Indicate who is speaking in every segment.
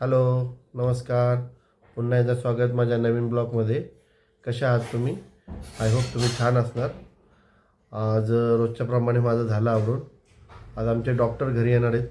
Speaker 1: Hello नमस्कार. पुन्हा एकदा स्वागत माझ्या नवीन ब्लॉगमध्ये. कशा आहात तुम्ही? आय होप तुम्ही छान असणार. आज रोजच्याप्रमाणे माझं झालं आवरून. आज आमचे डॉक्टर घरी येणार आहेत.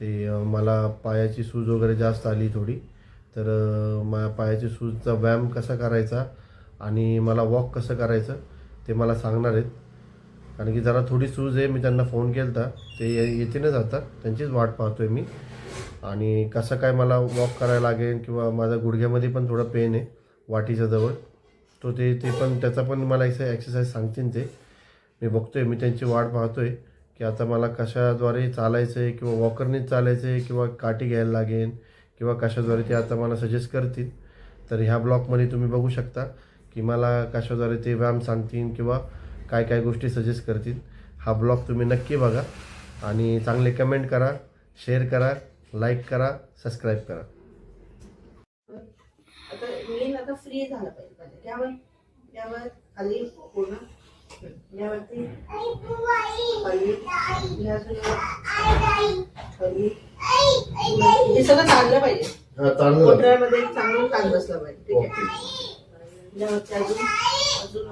Speaker 1: ते मला पायाची सूज वगैरे जास्त आली थोडी. तर मा माझ्या पायाची सूजचा व्यायाम कसा करायचा आणि मला वॉक कसं करायचं ते मला सांगणार आहेत. कारण की जरा थोडी सूज आहे मी त्यांना फोन केला होता ते येते न जातात त्यांचीच वाट पाहतो आहे मी. आणि कसं काय मला वॉक करायला लागेल किंवा माझ्या गुडघ्यामध्ये पण थोडं पेन आहे वाटीच्या जवळ. तो ते ते पण त्याचा पण मला एक एक्सरसाइज सांगतील ते. मी बघतो आहे मी त्यांची वाट पाहतो आहे की आता मला कशाद्वारे चालायचं आहे किंवा वॉकरनेच चालायचं आहे किंवा काठी घ्यायला लागेल किंवा कशाद्वारे ते आता मला सजेस्ट करतील. तर ह्या ब्लॉगमध्ये तुम्ही बघू शकता की मला कशाद्वारे ते व्यायाम सांगतील किंवा काय काय गोष्टी सजेस्ट करतील. हा ब्लॉग तुम्ही नक्की बघा आणि चांगले कमेंट करा शेअर करा. लाईक करा सबस्क्राईब करा.
Speaker 2: आता मेन आता फ्री झालं पाहिजे. पहिले यावर यावर खाली पूर्ण यावरती खाली या अजून यावर खाली. हे सगळं चाललं पाहिजे.
Speaker 1: चांगलं.
Speaker 2: कोटऱ्यामध्ये चांगलं ताण बसलं पाहिजे. ठीक आहे? यावरती अजून अजून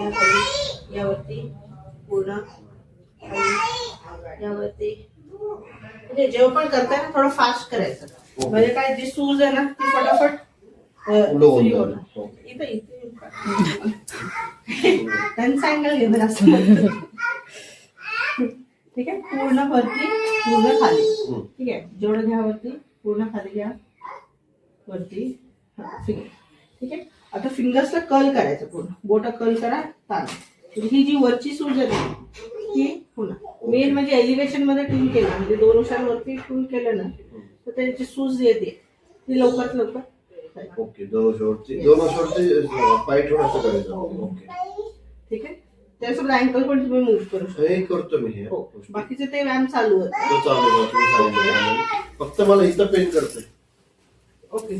Speaker 2: या खाली यावरती पूर्ण खाली यावरती म्हणजे जेव्हा पण करताय ना थोडं फास्ट करायचं. म्हणजे काय जी सूज आहे ना ती फटाफट. इथं इथे त्यांचा अँगल घेणार असं. ठीक आहे? पूर्ण वरती पूर्ण खाली. ठीक आहे? जेवढं घ्या वरती पूर्ण खाली घ्या. वरती. ठीक आहे. आता फिंगर्सला कल करायचं पूर्ण. बोट कल करा ताण. ही जी वरची सूज आहे ना, ती पुन्हा मेन म्हणजे एलिव्हेशनमध्ये टूल केलं. म्हणजे दोन वर्षांवरती टूल केलं ना तर त्यांची सूज येते. ती लवकरात लवकर जाईल.
Speaker 1: ओके दोन शेवटची दोन शेवटची पाय ठेवून असं करायचं. ओके
Speaker 2: ठीक आहे? त्यासोबत अँकल पण तुम्ही मूव्ह करू शकता.
Speaker 1: हे करतो मी हे.
Speaker 2: बाकीचे ते व्यायाम चालू आहेत
Speaker 1: तो चालू आहे, तुम्ही सांगितलं. फक्त मला इथं पेन करते
Speaker 2: ओके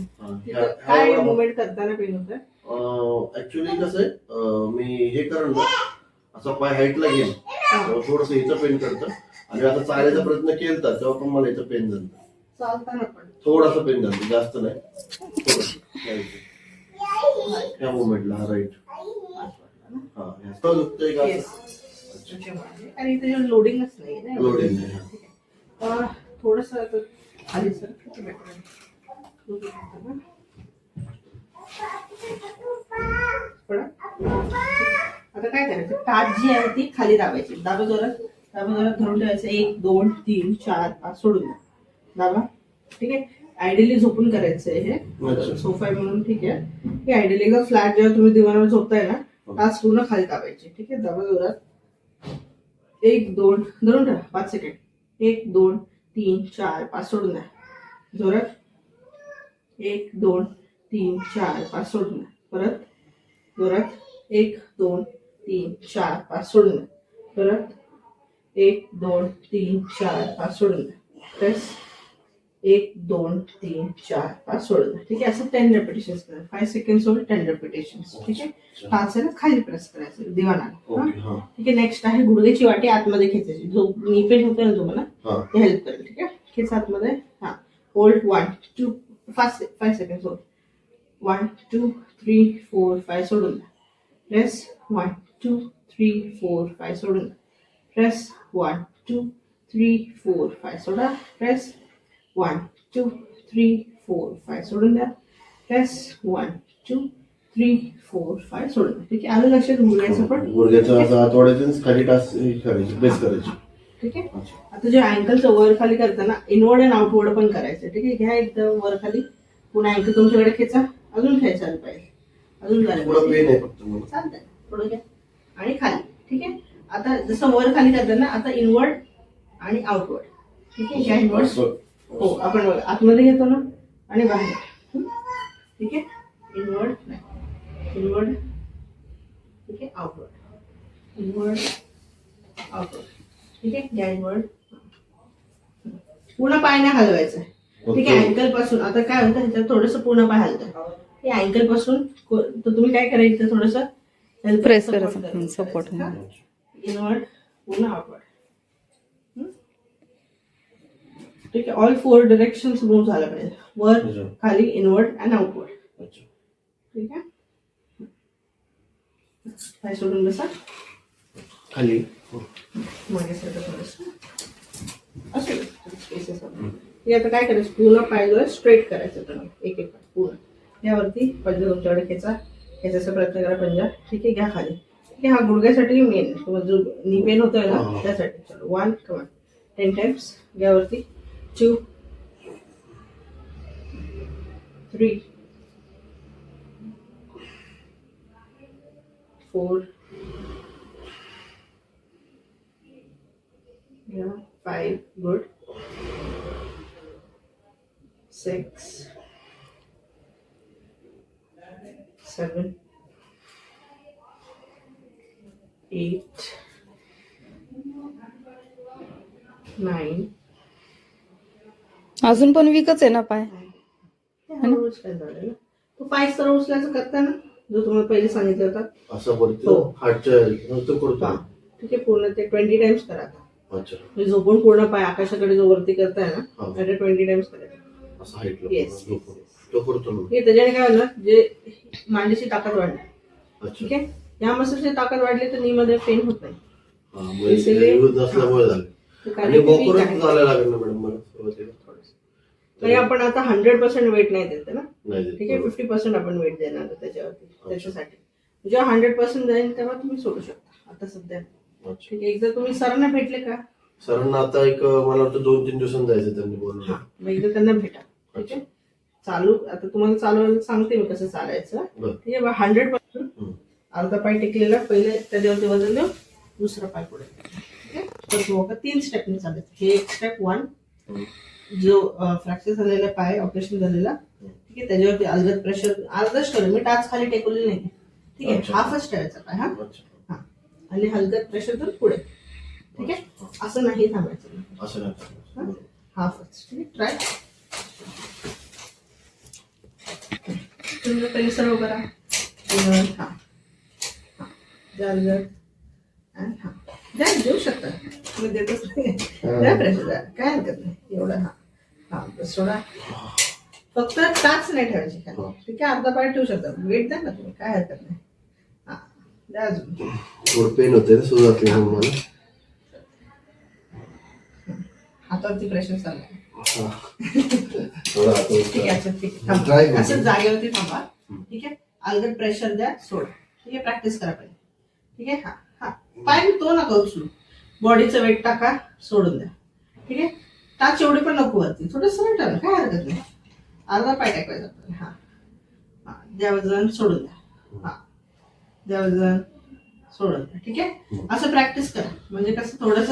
Speaker 2: काय मुवमेंट करताना पेन होतं
Speaker 1: ऍक्च्युली कसं आहे मी हे करण असा पाय हाईटला घेईन. थोडस इथं पेन करतं. आणि आता चालायचा प्रयत्न केलता तेव्हा पण मला इथं पेन झालं.
Speaker 2: चालताना पण.
Speaker 1: थोडासा पेन झालं जास्त नाही. थोडंसं. या इथे. ह्या मुवमेंटला हा राईट हा ह्या दुखतंय का
Speaker 2: Yes. त्याच्यामुळे. आणि त्याच्यावर लोडिंगच नाही ना.
Speaker 1: लोडिंग नाही हा.
Speaker 2: थोडस खाली सर आता काय करायचं? टाच जी आहे ती खाली दाबायची. दाबा जोरात. दाबा जोरात धरून ठेवायचं. एक दोन तीन चार पाच. सोडून द्या. दाबा. ठीक आहे? आयडियली झोपून करायचं आहे हे. सोफा आहे म्हणून ठीक आहे. हे आयडियली का फ्लॅट जेव्हा तुम्ही दिवाणावर झोपताय ना टाच पूर्ण खाली दाबायची. ठीक आहे? दाबा जोरात. एक दोन. धरून ठेवा. पाच सेकंड एक दोन तीन चार पाच. सोडून द्या. जोरात. एक दोन तीन चार पाच. सोडून द्या. परत. जोरात. एक दोन तीन चार पाच सोडून द्या परत एक दोन तीन चार पाच सोडून द्या प्रेस एक दोन तीन चार पाच सोडून द्या ठीक आहे? असं टेन रेपिटेशन करा. फाय सेकंड सोड टेन रेपिटेशन ठीक आहे? पाच आहे ना? खाली प्रेस करायचं. दिवाना
Speaker 1: हा?
Speaker 2: ठीक आहे? नेक्स्ट आहे गुडघ्याची वाटी आतमध्ये खेचायची. जो नी पेन होतं ना तुम्हाला?
Speaker 1: हा.
Speaker 2: ते हेल्प करेल. ठीक आहे? खेच आतमध्ये. हा. Hold one two fast five second hold one two three four five सोडून द्या press one two three four five सोडून द्या press one two three four five सोडा press one two three four five सोडून द्या press one two three four five सोडून द्या ठीक आहे आलं लक्षात गुडघ्याचं पण?
Speaker 1: गुडघ्याचं असं हात वाढायचं खाली टाच हे करायची प्रेस करायची.
Speaker 2: ठीक आहे. आता जे अँकलचं वर खाली करताना इनवर्ड अँड आउटवर्ड पण करायचं. ठीक आहे घ्या एकदम वर खाली. पुन्हा अँकल तुमच्याकडे खेचा. अजून खेचायला पाहिजे. अजून झालं
Speaker 1: थोडं पेन आहे फक्त
Speaker 2: चालतंय. थोडं घ्या. आणि खाली. ठीक आहे? आता जसं वर खाली करताना आता इनवर्ड आणि आउटवर्ड ठीक आहे? घ्या इनवर्ड. हो आपण आतमध्ये घेतो ना आणि बाहेर? ठीक आहे? इनवर्ड नाही. इनवर्ड ठीक आहे? आउटवर्ड इनवर्ड आउटवर्ड ठीक आहे? घ्या इनवर्ड पूर्ण पाय नाही हलवायचा. ठीक आहे? अँकलपासून. आता काय होतं ह्याच्यात थोडस पूर्ण पाय हलतं. हे अँकलपासून तुम्ही काय करायचं थोडस
Speaker 3: Press करायचं. हं, support.
Speaker 2: इनवर्ड पूर्ण आउटवर्ड ठीक आहे ऑल फोर डिरेक्शन मूव्ह झालं पाहिजे. वर. खाली इनवर्ड अँड आउटवर्ड ठीक आहे? पाय सोडून बसा?
Speaker 1: खाली.
Speaker 2: मागे सरका थोडंसं. असं. हे आता काय करायचं? पूर्ण पाय स्ट्रेट करायचं एक एक पाय पूर्ण. यावरती पंजा तुमच्याकडे खेचा खेचायचा प्रयत्न करा पंजा ठीक आहे घ्या खाली. ठीक आहे हा गुडघ्यासाठी मेन जो नी पेन होतोय ना. त्यासाठी चलो. वन कमान ten ten घ्यावरती. Two three four Yeah, five, good.
Speaker 3: अजून पण विकच आहे ना पाय?
Speaker 2: तो पाय उचलायचं करता ना जो तुम्हाला पहिले सांगितलं होता.
Speaker 1: असं वरती
Speaker 2: हो.
Speaker 1: हार्टच्या नुसतं करतो.
Speaker 2: हा. ठीक आहे पूर्ण ते ट्वेंटी टाइम्स करा
Speaker 1: अच्छा.
Speaker 2: झोपून पूर्ण पाय आकाशाकडे जो वरती करताय ना
Speaker 1: हा.
Speaker 2: त्याचे ट्वेंटी टाइम्स करायचं
Speaker 1: असं. तो करतो
Speaker 2: हे त्याच्याने काय होणार जे मांडीची ताकद वाढणार.
Speaker 1: अच्छा.
Speaker 2: ठीक आहे? या मसलची ताकद वाढली तर नी मध्ये पेन होत नाही.
Speaker 1: असल्यामुळे झाले.
Speaker 2: तर आपण आता हंड्रेड पर्सेंट वेट नाही देत ना. ठीक आहे? फिफ्टी पर्सेंट आपण वेट देणार त्याच्यावरती त्याच्यासाठी. जेव्हा हंड्रेड पर्सेंट जाईल तेव्हा तुम्ही सोडू शकता. आता सध्या. ठीक आहे? एकदा तुम्ही सरांना भेटले का?
Speaker 1: सरांना आता एक मला वाटतं दोन तीन दिवसांनी जायचं त्यांनी
Speaker 2: हा. मग एकदा त्यांना भेटा. ठीक आहे? चालू आता तुम्हाला चालवायला सांगते मी कसं चालायचं. ठीक आहे? Hundred percent. अर्धा पाय टेकलेला पहिले त्याच्यावरती वजन देऊ दुसरा पाय पुढे. ठीक आहे? तीन स्टेपने चालायचं. हे एक स्टेप वन. जो फ्रॅक्चर झालेला पाय ऑपरेशन झालेला ठीक आहे त्याच्यावरती अलगद प्रेशर अर्धच ठेवलं मी टाच खाली टेकवलेली नाही ठीक आहे. हाफच ठेवायचा पाय हा?
Speaker 1: अच्छा.
Speaker 2: हा. आणि हलगत प्रेशर देऊन पुढे. ठीक आहे? असं नाही थांबायचं.
Speaker 1: असं नाही.
Speaker 2: हा? हाफच ठीक आहे ट्राय तुम्ही पहिले सर्व करा पुन्हा हा. हा हा. द्या देऊ शकता. तुम्ही देतच नाही. द्या प्रेशर द्या काय हरकत नाही. एवढं हा. हा बस सोडा. फक्त टाच नाही ठेवायची खाली. ठीक आहे? अर्धा पाय ठेवू शकता. वेट द्या ना तुम्ही. काय हरकत नाही. हा द्या अजून.
Speaker 1: थोडं पेन होते ना सुरुवातीला म्हणून मला
Speaker 2: हातावरती प्रेशर चाललंय
Speaker 1: हा. थोडं
Speaker 2: ठीक आहे अच्छा, ठीक आहे.
Speaker 1: Try
Speaker 2: थांबा.
Speaker 1: करू.
Speaker 2: असं जागेवरती थांबा. ठीक आहे? अलगद प्रेशर द्या सोड. ठीक आहे? प्रॅक्टिस करा पहिले. ठीक आहे? हा हा. पाय तो नका उचलू. बॉडीचं वेट टाका सोडून द्या. ठीक आहे? टाच एवढी पण नको वरती थोडं सरळ काय हरकत नाही. अर्धा पाय टाकायचा आपल्याला. हा. हा द्या वजन सोडून द्या. हा. द्या वजन सोडून द्या. ठीक आहे? असं प्रॅक्टिस करा. म्हणजे कसं थोडस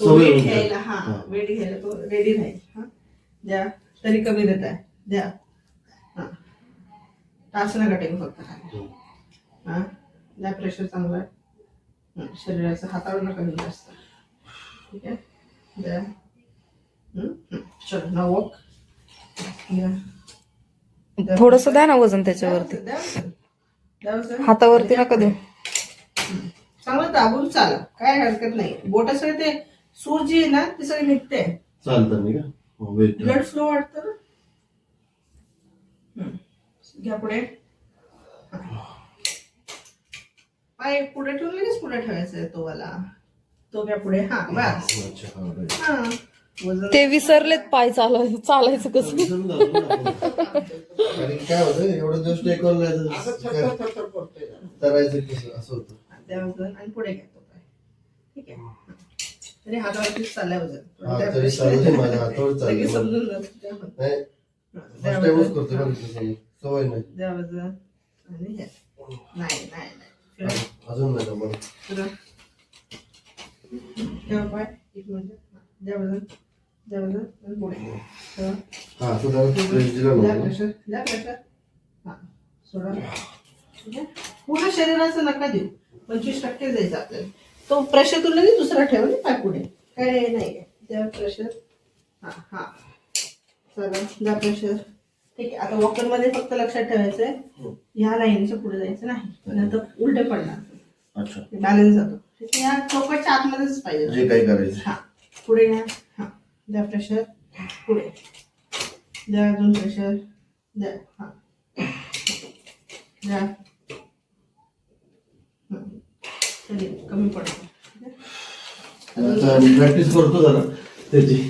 Speaker 2: वेट. घ्यायला हा
Speaker 1: हा.
Speaker 2: वेट घ्यायला तो रेडी राहील. हा. द्या. तरी कमी देत आहे. द्या. हा. तास नका टेकू फक्त खाली. हा. द्या प्रेशर चांगलं आहे. हं, शरीराचं हातावर नका घेऊ जास्त. ठीक आहे? द्या. हं, हं. चलो ना
Speaker 3: थोडस द्या ना वजन त्याच्यावरती. हातावरती नका देऊ.
Speaker 2: चांगलं दाबून चाला. काय हरकत नाही. बोट सगळे ते सूर जी आहे ना ती सगळी निघते.
Speaker 1: चालतं का? हो, wait.
Speaker 2: ब्लड फ्लो वाटतं ना. घ्या पुढे. पाय पुढे ठेवून लगेच पुढे ठेवायचा आहे तो वाला. तो घ्या पुढे. हा बस.
Speaker 1: अच्छा, हा.
Speaker 2: हा.
Speaker 3: ते विसरलेत पाय चालाय चालायचं कसं
Speaker 1: काय होतं एवढं दिवस
Speaker 2: जरा.
Speaker 1: करायचं कसं असं होतं
Speaker 2: आणि पुढे घ्या तो पाय ठीक आहे तरी हातावरतीच चाललंय
Speaker 1: हा, तरी माझ्या हातावर.
Speaker 2: समजून.
Speaker 1: नाही फर्स्ट टाइमच करतो. सवय नाही
Speaker 2: द्या वजन आणि हे नाही नाही नाही फिरा.
Speaker 1: अजून नाही.
Speaker 2: ठेवा पाय एक मिनिट द्या
Speaker 1: हा
Speaker 2: हा पूर्ण शरीराचं नका देऊ पंचवीस टक्के द्यायचं आपल्याला तो प्रेशर तुला नाही दुसरा ठेवा पाय पुढे काय नाही. द्या प्रेशर हा हा चला द्या प्रेशर ठीक आहे आता वॉकरमध्ये फक्त लक्षात ठेवायचं आहे. ह्या लाईनच्या पुढे जायचं नाही. नंतर उलटे पडणार. बॅलन्स जातो. या चौकटच्या आतमध्येच पाहिजे.
Speaker 1: जे काही करायचं.
Speaker 2: हा. पुढे घ्या हा द्या प्रेशर पुढे. द्या अजून प्रेशर द्या. हा. द्या. कमी पडतो
Speaker 1: प्रॅक्टिस करतो जरा. त्याची.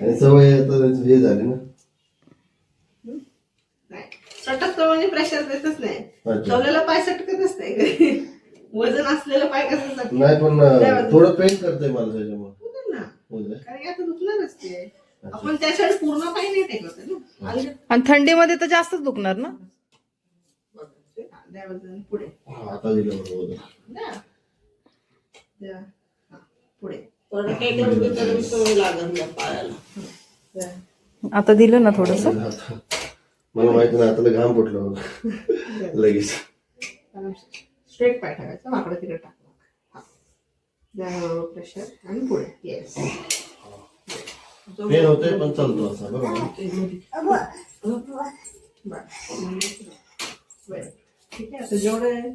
Speaker 1: आणि सवय आता हे झाली ना.
Speaker 2: नाही. सटकतो म्हणजे प्रेशर देतच नाही. ठेवलेला पाय सटकतच नाही. वजन असलेलं पाय कसं
Speaker 1: नाही पण थोडं पेन करतंय मला त्याच्यामुळे.
Speaker 2: कारण की आता दुखणारच ते. आपण पूर्ण पाय नाही टेकत आहे ना. आणि
Speaker 3: आणि थंडीमध्ये तर जास्तच दुखणार ना?
Speaker 2: वजन पुढे.
Speaker 1: हा, आता दिलं बरोबर
Speaker 2: द्या. द्या. हा, पुढे. द्या.
Speaker 3: आता दिलं ना थोडस?
Speaker 1: आता- मला माहिती नाही आता घाम फुटलं. लगेच.
Speaker 2: स्ट्रेट पाय ठेवायचा वाकडं तिकडे टाकला हा प्रेशर आणि पुढे. येस
Speaker 1: पेन होतंय पण चालतो असा बरोबर?
Speaker 2: ठीक आहे जेवढं.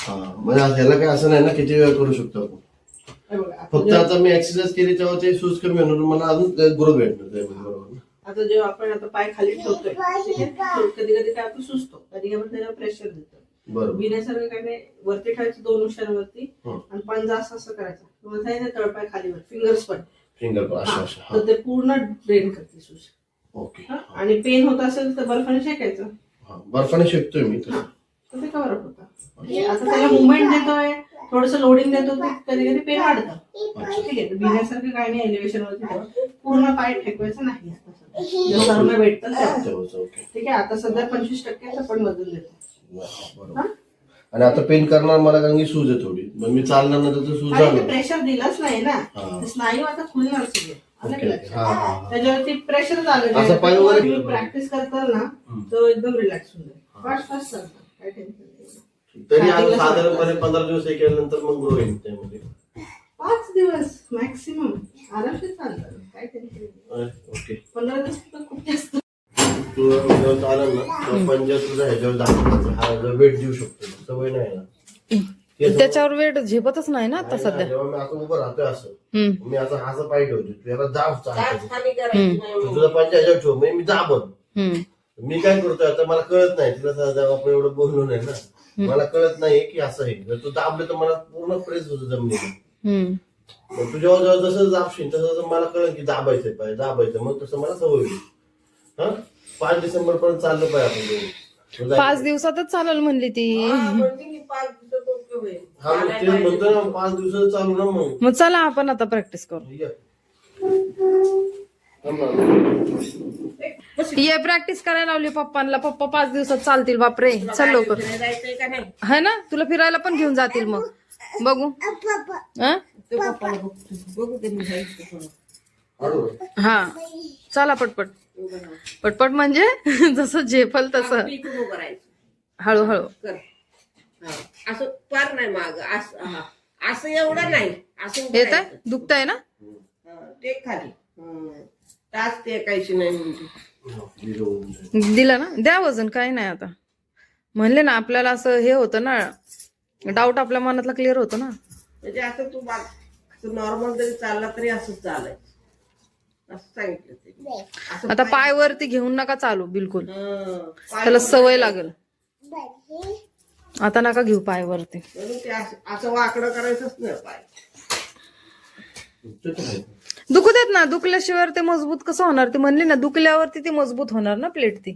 Speaker 1: हा म्हणजे ह्याला काय असं नाही ना किती वेळ करू शकतो आपण?
Speaker 2: हे
Speaker 1: फक्त आता मी एक्सरसाइज केली तेव्हा ते सूज कमी होणार मला अजून ग्रोथ भेटणार बरोबर?
Speaker 2: आता जेव्हा आपण आता पाय खाली ठेवतोय कधी कधी काय आपण सुचतो कधी आपण त्याला प्रेशर देतो.
Speaker 1: बरोबर.
Speaker 2: बिण्यासारखं काय नाही वरती ठेवायचं दोन उशांवरती. आणि पंजा असं असं करायचं. तुम्हाला सांगितलं तळपाय खालीवर फिंगर्स पण.
Speaker 1: फिंगर
Speaker 2: तर ते पूर्ण ड्रेन करते सूज
Speaker 1: ओके
Speaker 2: आणि पेन होत असेल तर बर्फाने शेकायचं.
Speaker 1: हा बर्फाने शिकतोय मी.
Speaker 2: तर. ते कव्हर अप होतं. आता त्याला मुवमेंट देतोय थोडस लोडिंग देतो ते कधी कधी पेन वाढतं. ठीक आहे बिण्यासारखं काय नाही एलिव्हेशन वरती. पूर्ण पाय ठेकवायचं नाही आता सध्या. भेटतं ठीक आहे आता सध्या पंचवीस टक्केच आपण वजन देतो
Speaker 1: बरोबर आणि आता पेन करणार मला कारण की सूज आहे थोडी. मग मी चालणार नाही तर सूज
Speaker 2: आणि ते प्रेशर दिलंच नाही ना.
Speaker 1: हा.
Speaker 2: स्नायू आता खुलणार सगळे आलं
Speaker 1: ओके.
Speaker 2: का
Speaker 1: ओके. हा हा
Speaker 2: लक्षात?
Speaker 1: हा.
Speaker 2: त्याच्यावरती प्रेशर झालं
Speaker 1: असं पाय वगैरे
Speaker 2: तुम्ही
Speaker 1: केलं
Speaker 2: प्रॅक्टिस करताल ना. तो एकदम रिलॅक्स होऊन जाईल. फास्ट फास्ट चालतं. काय टेन्शन नाही.
Speaker 1: तरी आता साधारणपणे पंधरा दिवस हे केल्यानंतर मग ग्रो येईल त्यामध्ये.
Speaker 2: पाच दिवस मॅक्सिमम आरामशीर चालतं. काय टेन्शन नाही.
Speaker 1: अं, ओके.
Speaker 2: पंधरा दिवस तर खूप जास्त.
Speaker 1: तू जेव्हा चालेल ना तेव्हा पंजा तुझा ह्याच्यावर दाखवायचं हा वेट देऊ शकतो सवय नाही ना.
Speaker 3: त्याच्यावर वेट झेपत नाही ना आता
Speaker 1: नाही ना,
Speaker 3: सध्या.
Speaker 1: जेव्हा मी असं उभं राहतोय असं
Speaker 3: हम्म.
Speaker 1: मी असं हा असं पाय ठेवतो दाब चालतो. तुझा पंजा ह्याच्यावर ठेव म्हणजे मी दाबन.
Speaker 3: हम्म.
Speaker 1: मी काय करतोय आता मला कळत नाही तुला आपण एवढं बोललो नाही ना. मला कळत नाही की असं आहे. जर तू दाबलं तर मला पूर्ण प्रेस होतं जमिनीला.
Speaker 3: हम्म.
Speaker 1: मग तू जेव्हा जेव्हा जसं दाबशील तसं तसं मला कळलं की दाबायचंय पाय दाबायचं मग तसं मला सवय होईल. हा? पाच डिसेंबर पर्यंत चाललं पाहिजे आपण दोघं.
Speaker 3: पाच दिवसातच चालेल म्हणली ती.
Speaker 1: हा मग तेच म्हणतो ना पाच दिवसाचं चालू ना मग.
Speaker 3: मग चला आपण आता प्रॅक्टिस करू.
Speaker 1: ये. थांब ना.
Speaker 3: ये प्रॅक्टिस करायला लावली पप्पांना. पप्पा पाच दिवसात चालतील. बापरे चल लवकर. है ना? तुला फिरायला पण घेऊन जातील मग. बघू. हं?
Speaker 1: हळू.
Speaker 3: हा. चला पटपट. पटपट म्हणजे जसं झेपल तसं. हळूहळू
Speaker 4: असं फार नाही माग. असं हा. असं एवढं नाही. असं
Speaker 3: येत
Speaker 4: राहायचं.
Speaker 3: दुखतंय ना?
Speaker 4: हा, ते खाली. तास ते काहीच नाही
Speaker 1: दिलं
Speaker 3: ना? द्या वजन काही नाही आता. म्हणले ना आपल्याला असं हे होतं ना डाऊट आपल्या मनातला क्लिअर होतो ना.
Speaker 4: म्हणजे असं तू नॉर्मल जरी चालला तरी असंच चालायचं असं सांगितलं ते असं
Speaker 3: आता पाय वरती घेऊन नका चालू बिलकुल.
Speaker 4: हं. पाय
Speaker 3: त्याला सवय लागेल. आता नका घेऊ पाय वरती.
Speaker 4: म्हणून ते असं असं वाकडं करायचंच नाही पाय.
Speaker 3: दुखू देत ना दुखल्याशिवाय ते मजबूत कसं होणार? ते म्हणले ना दुखल्यावरती ती मजबूत होणार ना प्लेट ती.